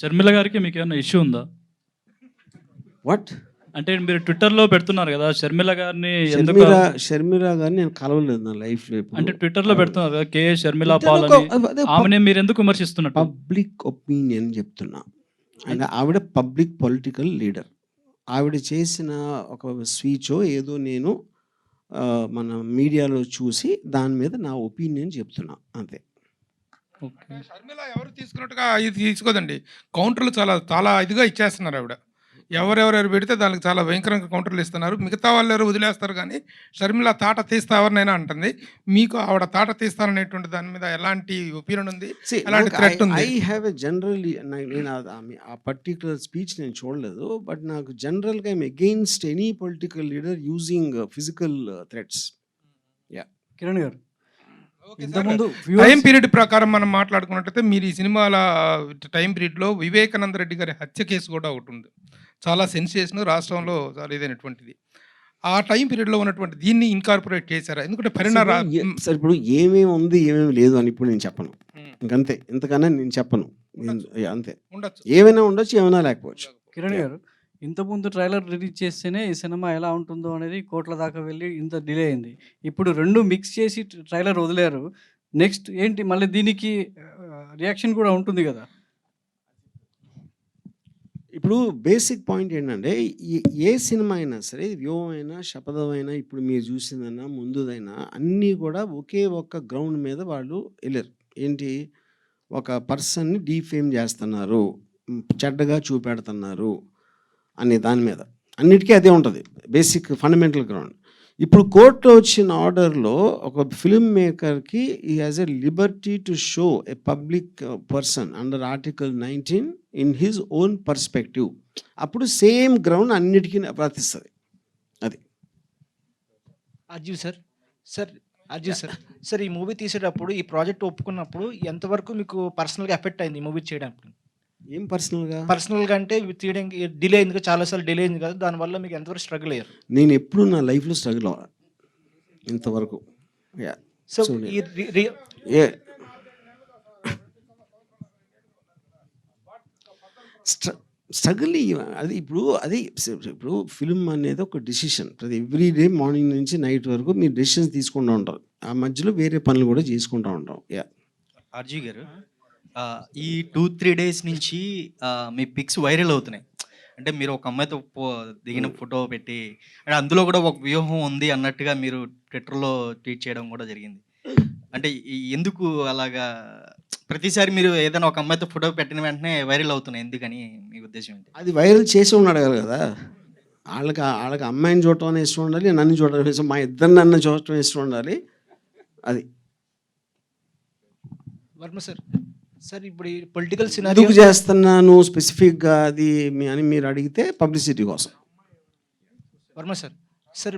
షర్మిల గారికి మీకు ఏమైనా ఇష్యూ ఉందా? వాట్ అంటే మీరు ట్విట్టర్లో పెడుతున్నారు కదా షర్మిల గారిని షర్మిరా గారిని నేను కలవలేదు నా లైఫ్లో అంటే ట్విట్టర్లో పెడుతున్నారు కదా కే షర్మిల పాల్ ఆమెనే మీరు ఎందుకు విమర్శిస్తున్నట్టు? పబ్లిక్ ఒపీనియన్ చెప్తున్నా. అండ్ ఆవిడ పబ్లిక్ పొలిటికల్ లీడర్. ఆవిడ చేసిన ఒక స్పీచో ఏదో నేను మన మీడియాలో చూసి దాని మీద నా ఒపీనియన్ చెప్తున్నా అంతే. షర్మిల ఎవరు తీసుకున్నట్టుగా ఇది తీసుకోదండి. కౌంటర్లు చాలా చాలా ఇదిగా ఇచ్చేస్తున్నారు ఆవిడ. ఎవరెవరెవరు పెడితే దానికి చాలా భయంకరంగా కౌంటర్లు ఇస్తున్నారు. మిగతా వాళ్ళు ఎవరు వదిలేస్తారు కానీ షర్మిల తాట తీస్తా ఎవరినైనా అంటుంది. మీకు ఆవిడ తాట తీస్తారనేటువంటి దాని మీద ఎలాంటి ఒపీనియన్ ఉంది? ఎలాంటి థ్రెట్ ఉంది? ఐ హ్యావ్ ఎ జనరల్ నేను ఆ- పర్టికులర్ స్పీచ్ నేను చూడలేదు బట్ నాకు జనరల్గా I'm against any political leader using physical threats Kiran గారు ఇంతకుముందు టైం పీరియడ్ ప్రకారం మనం మాట్లాడుకున్నట్టయితే మీరు ఈ సినిమాల టైం పీరియడ్లో వివేకానంద రెడ్డి గారి హత్య కేసు కూడా ఒకటి ఉంది. చాలా సెన్సేషన్ రాష్ట్రంలో చాలా ఇదైనటువంటిది. ఆ టైం పీరియడ్లో ఉన్నటువంటి దీన్ని ఇన్కార్పొరేట్ చేశారా? ఎందుకంటే పరిణామ సార్ ఇప్పుడు ఏమేమి ఉంది ఏమేమి లేదు అని ఇప్పుడు నేను చెప్పను. ఇంకంతే. ఇంతకన్నా నేను చెప్పను. అంతే. ఉండొచ్చు. ఏమైనా ఉండొచ్చు ఏమైనా లేకపోవచ్చు. కిరణ్ గారు ఇంతకుముందు ట్రైలర్ రిలీజ్ చేస్తేనే ఈ సినిమా ఎలా ఉంటుందో అనేది కోట్ల దాకా వెళ్ళి ఇంత డిలే అయింది. ఇప్పుడు రెండు మిక్స్ చేసి ట్రైలర్ వదిలేరు. నెక్స్ట్ ఏంటి? మళ్ళీ దీనికి రియాక్షన్ కూడా ఉంటుంది కదా. ఇప్పుడు బేసిక్ పాయింట్ ఏంటంటే ఏ సినిమా అయినా సరే వ్యూహమైనా శపథమైనా ఇప్పుడు మీరు చూసిందైనా ముందుదైనా అన్నీ కూడా ఒకే ఒక్క గ్రౌండ్ మీద వాళ్ళు వెళ్ళారు. ఏంటి? ఒక పర్సన్ని డీఫేమ్ చేస్తున్నారు. చెడ్డగా చూపెడుతున్నారు. అనే దాని మీద. అన్నిటికీ అదే ఉంటుంది. Basic fundamental ground. ఇప్పుడు కోర్టులో వచ్చిన ఆర్డర్లో ఒక ఫిల్మ్ మేకర్కి ఈ has a liberty to show a public person under article nineteen in his own perspective అప్పుడు సేమ్ గ్రౌండ్ అన్నిటికీ వర్తిస్తుంది అది. Arjun sir sir Arjun sir sir ఈ మూవీ తీసేటప్పుడు ఈ ప్రాజెక్ట్ ఒప్పుకున్నప్పుడు ఎంతవరకు మీకు పర్సనల్గా ఎఫెక్ట్ అయింది ఈ మూవీ చేయడానికి? ఏం పర్సనల్గా పర్సనల్గా అంటే తీయడానికి డిలే అయింది కదా చాలాసార్లు డిలే అయింది కదా దానివల్ల మీకు ఎంతవరకు స్ట్రగుల్ అయ్యారు? నేను ఎప్పుడు నా లైఫ్లో స్ట్రగుల్ ఇంతవరకు. సో ఏ స్ట్రగుల్ అది ఇప్పుడు అది ఇప్పుడు ఫిల్మ్ అనేది ఒక డిసిషన్ ప్రతి ఎవ్రీ డే మార్నింగ్ నుంచి నైట్ వరకు మీరు డెసిషన్స్ తీసుకుంటూ ఉంటారు. ఆ మధ్యలో వేరే పనులు కూడా చేసుకుంటూ ఉంటాం. యా ఆర్జీ గారు ఈ టూ త్రీ డేస్ నుంచి మీ పిక్స్ వైరల్ అవుతున్నాయి. అంటే మీరు ఒక అమ్మాయితో దిగిన ఫోటో పెట్టి అంటే అందులో కూడా ఒక వ్యూహం ఉంది అన్నట్టుగా మీరు ట్విట్టర్లో ట్వీట్ చేయడం కూడా జరిగింది. అంటే ఎందుకు అలాగా? ప్రతిసారి మీరు ఏదైనా ఒక అమ్మాయితో ఫోటో పెట్టిన వెంటనే వైరల్ అవుతున్నాయి. ఎందుకని మీ ఉద్దేశం ఏంటి? అది వైరల్ చేసి ఉన్నాడు కదా. వాళ్ళకి వాళ్ళకి అమ్మాయిని చూడటం ఇష్టం ఉండాలి నన్ను చూడటం ఇష్టం మా ఇద్దరు నన్ను చూడటం ఇష్టం ఉండాలి. అది. వర్మ సార్ సార్ ఇప్పుడు పొలిటికల్ ఎందుకు చేస్తున్నాను స్పెసిఫిక్గా అది మీ అని మీరు అడిగితే పబ్లిసిటీ కోసం. Varma sir sir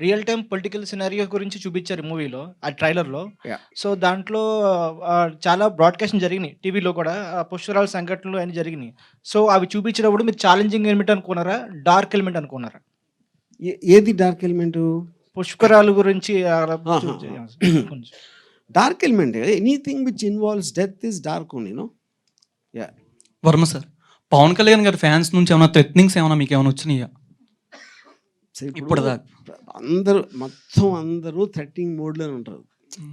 real time political scenario గురించి చూపించారు మూవీలో ఆ ట్రైలర్లో. సో దాంట్లో ఆ, చాలా బ్రాడ్కాస్ట్ జరిగినాయి. టీవీలో కూడా ఆ పుష్కరాల సంఘటనలు అన్ని జరిగినాయి. సో అవి చూపించినప్పుడు మీరు ఛాలెంజింగ్ ఎలిమెంట్ అనుకున్నారా? డార్క్ ఎలిమెంట్ అనుకున్నారా? ఏ- ఏది డార్క్ ఎలిమెంట్ పుష్కరాల గురించి ఆ, ఆహా. కొంచెం. Dark element anything which involves death is dark only no yeah Varma sir Pavan Kalyan గారి ఫ్యాన్స్ నుంచి ఏమైనా థ్రెట్నింగ్స్ ఏమైనా మీకు ఏమైనా వచ్చినాయా? ఇప్పుడు. అందరూ మొత్తం అందరూ థ్రెట్టింగ్ మోడ్లో ఉంటారు.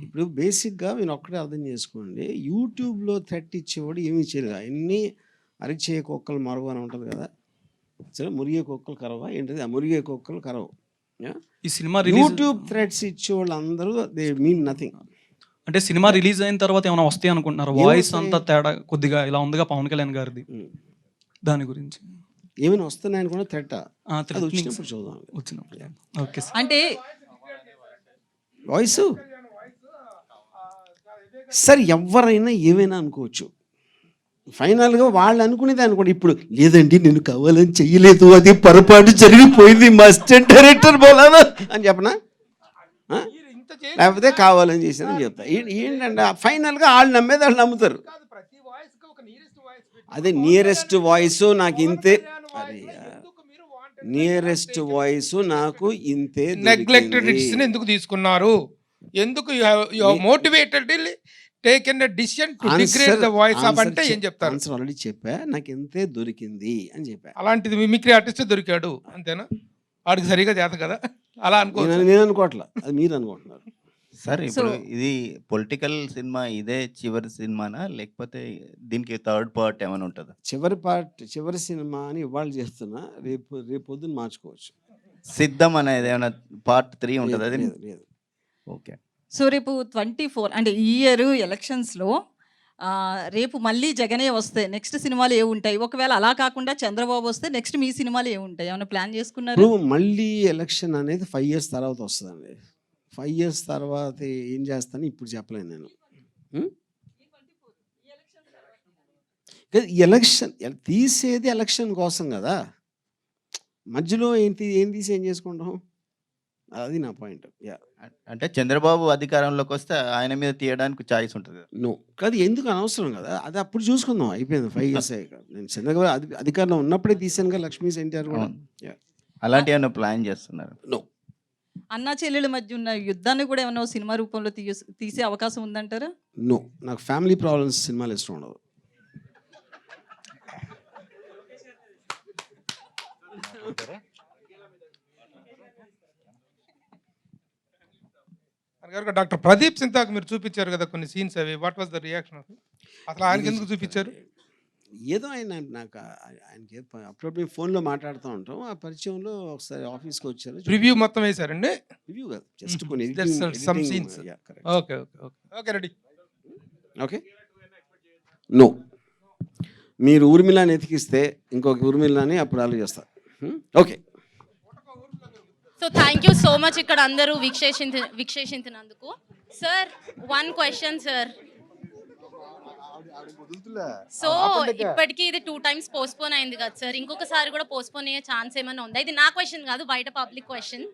ఇప్పుడు బేసిక్గా మీరు ఒక్కటే అర్థం చేసుకోండి. యూట్యూబ్లో థ్రెట్ ఇచ్చేవాడు ఏమి ఇచ్చేది అన్నీ అరిచే కుక్కలు మరవ అని ఉంటుంది కదా. సరే మురిగే కుక్కలు కరవా? ఏంటిది? ఆ మురిగే కుక్కలు కరవు. ఈ సినిమా యూట్యూబ్ థ్రెట్స్ ఇచ్చేవాళ్ళు అందరూ దే మీన్ నథింగ్ అంటే సినిమా రిలీజ్ అయిన తర్వాత ఏమైనా వస్తాయి అనుకుంటున్నారు? వాయిస్? అంతా తేడా కొద్దిగా ఇలా ఉందిగా పవన్ కళ్యాణ్ గారిది. దాని గురించి. ఏమైనా వస్తున్నాయని కూడా థ్రెట్ వచ్చినప్పుడు చూద్దాం. వచ్చినప్పుడు. Okay sir. అంటే వాయిస్ సరే ఎవరైనా ఏమైనా అనుకోవచ్చు. ఫైనల్గా వాళ్ళు అనుకునేది అనుకోండి. ఇప్పుడు లేదండి నేను కావాలని చెయ్యలేదు. అది పొరపాటు జరిగిపోయింది. మా అసిస్టెంట్ డైరెక్టర్ బోలానా అని చెప్పనా? లేకపోతే కావాలని చేసిందని చెప్తా. ఏ- ఏంటంటే ఫైనల్గా వాళ్ళు నమ్మేది వాళ్ళు నమ్ముతారు. కాదు, ప్రతి వాయిస్కి ఒక నియరెస్ట్ వాయిస్ పెట్టి. అదే నియరెస్ట్ వాయిస్ నాకు ఇంతే అరే నియరెస్ట్ వాయిస్ నాకు ఇంతే నెగ్లెక్టెడ్. డిసిషన్ ఎందుకు తీసుకున్నారు? ఎందుకు motivated taken decision to degrade the voice of అంటే ఏం చెప్తారు? ఆన్సర్ ఆల్రెడీ చెప్పా. నాకు ఎంతే దొరికింది అని చెప్పా. అలాంటిది మిమిక్రీ ఆర్టిస్ట్ దొరికాడు అంతేనా? వాడికి సరిగా చేత కదా? అలా అనుకో నేను నేను అనుకోవట్లా. అది మీరు అనుకుంటున్నారు. సార్ ఇప్పుడు ఇది పొలిటికల్ సినిమా ఇదే చివరి సినిమానా? లేకపోతే దీనికి థర్డ్ పార్ట్ ఏమైనా ఉంటుందా? చివరి పార్ట్ చివరి సినిమా అని ఇవాళ చేస్తున్నా. రేపు రేపు పొద్దున్న మార్చుకోవచ్చు. సిద్ధం అనేది ఏమైనా పార్ట్ త్రీ ఉంటుంది అది లేదు, లేదు. ఓకే. సో రేపు ట్వంటీ ఫోర్ అంటే ఈ ఇయర్ ఎలక్షన్స్లో రేపు మళ్ళీ జగనే వస్తే నెక్స్ట్ సినిమాలు ఏ ఉంటాయి? ఒకవేళ అలా కాకుండా చంద్రబాబు వస్తే నెక్స్ట్ మీ సినిమాలు ఏ ఉంటాయి? ఏమైనా ప్లాన్ చేసుకున్నారు? మళ్ళీ ఎలక్షన్ అనేది ఫైవ్ ఇయర్స్ తర్వాత వస్తుందండి. ఫైవ్ ఇయర్స్ తర్వాత ఏం చేస్తాను ఇప్పుడు చెప్పలేను నేను. ఎలక్షన్ ఎల- తీసేది ఎలక్షన్ కోసం కదా. మధ్యలో ఏం తీ ఏం తీసి ఏం చేసుకుంటాం? అది నా పాయింట్ అంటే చంద్రబాబు అధికారంలోకి వస్తే ఆయన మీద తీయడానికి ఛాయిస్ ఉంటుంది నో కాదు ఎందుకు అనవసరం కదా? అది అప్పుడు చూసుకుందాం అయిపోయింది ఫైవ్ ఇయర్స్ అయ్యాక నేను చంద్రబాబు అధి- అధికారంలో ఉన్నప్పుడే తీసాను కదా లక్ష్మీ ఎన్టీఆర్ కూడా. అలాంటి ఏమైనా ప్లాన్ చేస్తున్నారు? నో అన్నా చెల్లెల మధ్య ఉన్న యుద్ధాన్ని కూడా ఏమైనా సినిమా రూపంలో తీయ తీసే అవకాశం ఉందంటారా? నో. నాకు ఫ్యామిలీ ప్రాబ్లమ్స్ సినిమాలు ఇష్టం ఉండదు గారు డాక్టర్ ప్రదీప్ సింతాకు మీరు చూపించారు కదా కొన్ని సీన్స్ అవి. వాట్ వాస్ ద రియాక్షన్ అసలు ఆయనకి ఎందుకు చూపించారు? ఏదో ఆయన నాకు ఆయనకి అప్పుడప్పుడు ఫోన్లో మాట్లాడుతూ ఉంటాం. ఆ పరిచయంలో ఒకసారి ఆఫీస్కి వచ్చారు రివ్యూ మొత్తం వేశారండి? రివ్యూ కాదు జస్ట్ కొన్ని okay okay okay. Ready. Okay. No. మీరు ఊర్మిళాని ఎతికిస్తే ఇంకొక ఊర్మిళాని అప్పుడు ఆలోచిస్తారు okay. So thank you so much ఇక్కడ అందరూ వీక్షేషించ వీక్షేషించినందుకు. Sir one question sir so ఇప్పటికీ ఇది టూ టైమ్స్ పోస్ట్పోన్ అయింది కదా సార్ ఇంకొకసారి కూడా పోస్ట్పోన్ అయ్యే ఛాన్స్ ఏమైనా ఉందా? ఇది నా క్వశ్చన్ కాదు బయట పబ్లిక్ క్వశ్చన్